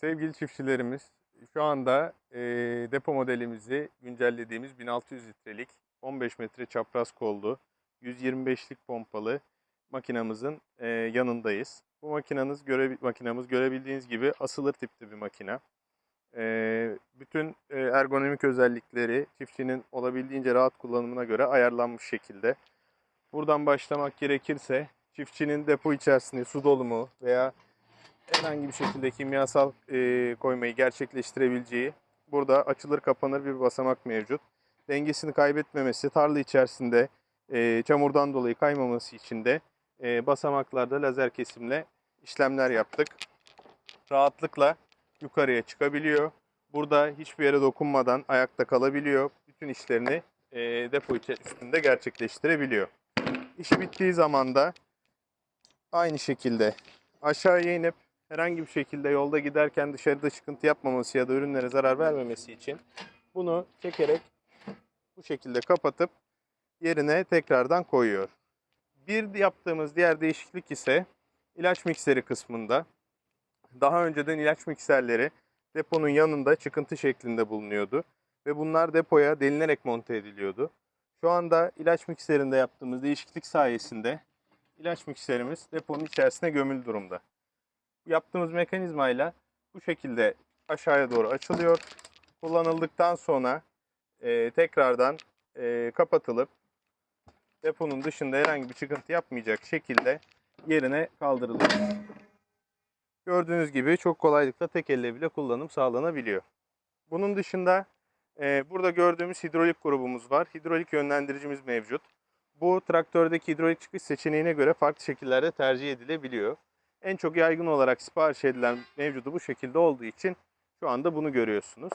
Sevgili çiftçilerimiz, şu anda e, depo modelimizi güncellediğimiz 1600 litrelik 15 metre çapraz kollu 125'lik pompalı makinamızın e, yanındayız. Bu makinamız, göre, makinamız görebildiğiniz gibi asılır tipli bir makina. E, bütün e, ergonomik özellikleri çiftçinin olabildiğince rahat kullanımına göre ayarlanmış şekilde. Buradan başlamak gerekirse çiftçinin depo içerisinde su dolumu veya herhangi bir şekilde kimyasal e, koymayı gerçekleştirebileceği burada açılır kapanır bir basamak mevcut. Dengesini kaybetmemesi, tarla içerisinde e, çamurdan dolayı kaymaması için de e, basamaklarda lazer kesimle işlemler yaptık. Rahatlıkla yukarıya çıkabiliyor. Burada hiçbir yere dokunmadan ayakta kalabiliyor. Bütün işlerini e, depo içerisinde gerçekleştirebiliyor. İş bittiği zaman da aynı şekilde aşağıya inip herhangi bir şekilde yolda giderken dışarıda çıkıntı yapmaması ya da ürünlere zarar vermemesi için bunu çekerek bu şekilde kapatıp yerine tekrardan koyuyor. Bir yaptığımız diğer değişiklik ise ilaç mikseri kısmında. Daha önceden ilaç mikserleri deponun yanında çıkıntı şeklinde bulunuyordu ve bunlar depoya delinerek monte ediliyordu. Şu anda ilaç mikserinde yaptığımız değişiklik sayesinde ilaç mikserimiz deponun içerisine gömülü durumda yaptığımız mekanizmayla bu şekilde aşağıya doğru açılıyor. Kullanıldıktan sonra e, tekrardan e, kapatılıp deponun dışında herhangi bir çıkıntı yapmayacak şekilde yerine kaldırılıyor. Gördüğünüz gibi çok kolaylıkla tek elle bile kullanım sağlanabiliyor. Bunun dışında e, burada gördüğümüz hidrolik grubumuz var. Hidrolik yönlendiricimiz mevcut. Bu traktördeki hidrolik çıkış seçeneğine göre farklı şekillerde tercih edilebiliyor. En çok yaygın olarak sipariş edilen mevcudu bu şekilde olduğu için şu anda bunu görüyorsunuz.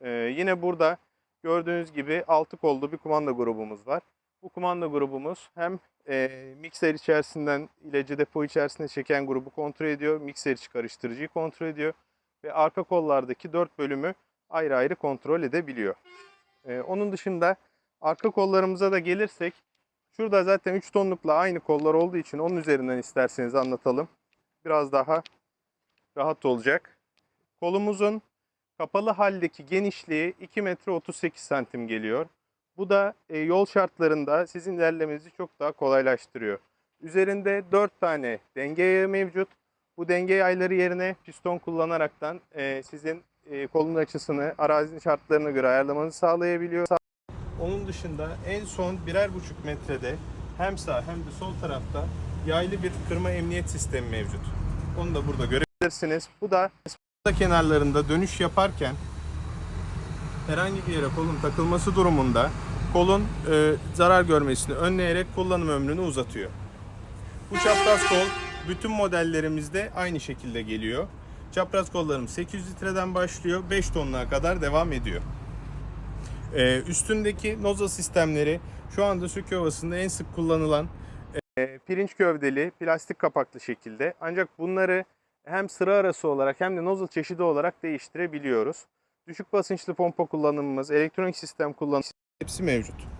Ee, yine burada gördüğünüz gibi altı kollu bir kumanda grubumuz var. Bu kumanda grubumuz hem e, mikser içerisinden ilacı depo içerisine çeken grubu kontrol ediyor, mikser içi karıştırıcıyı kontrol ediyor ve arka kollardaki dört bölümü ayrı ayrı kontrol edebiliyor. Ee, onun dışında arka kollarımıza da gelirsek şurada zaten 3 tonlukla aynı kollar olduğu için onun üzerinden isterseniz anlatalım biraz daha rahat olacak. Kolumuzun kapalı haldeki genişliği 2 metre 38 santim geliyor. Bu da e, yol şartlarında sizin ilerlemenizi çok daha kolaylaştırıyor. Üzerinde 4 tane denge yağı mevcut. Bu denge yayları yerine piston kullanaraktan e, sizin e, kolun açısını arazinin şartlarına göre ayarlamanızı sağlayabiliyor. Onun dışında en son birer buçuk metrede hem sağ hem de sol tarafta yaylı bir kırma emniyet sistemi mevcut. Onu da burada görebilirsiniz. Bu da da kenarlarında dönüş yaparken herhangi bir yere kolun takılması durumunda kolun e, zarar görmesini önleyerek kullanım ömrünü uzatıyor. Bu çapraz kol bütün modellerimizde aynı şekilde geliyor. Çapraz kollarım 800 litreden başlıyor, 5 tonluğa kadar devam ediyor. Ee, üstündeki noza sistemleri şu anda Söke Ovası'nda en sık kullanılan pirinç gövdeli, plastik kapaklı şekilde. Ancak bunları hem sıra arası olarak hem de nozzle çeşidi olarak değiştirebiliyoruz. Düşük basınçlı pompa kullanımımız, elektronik sistem kullanımımız hepsi mevcut.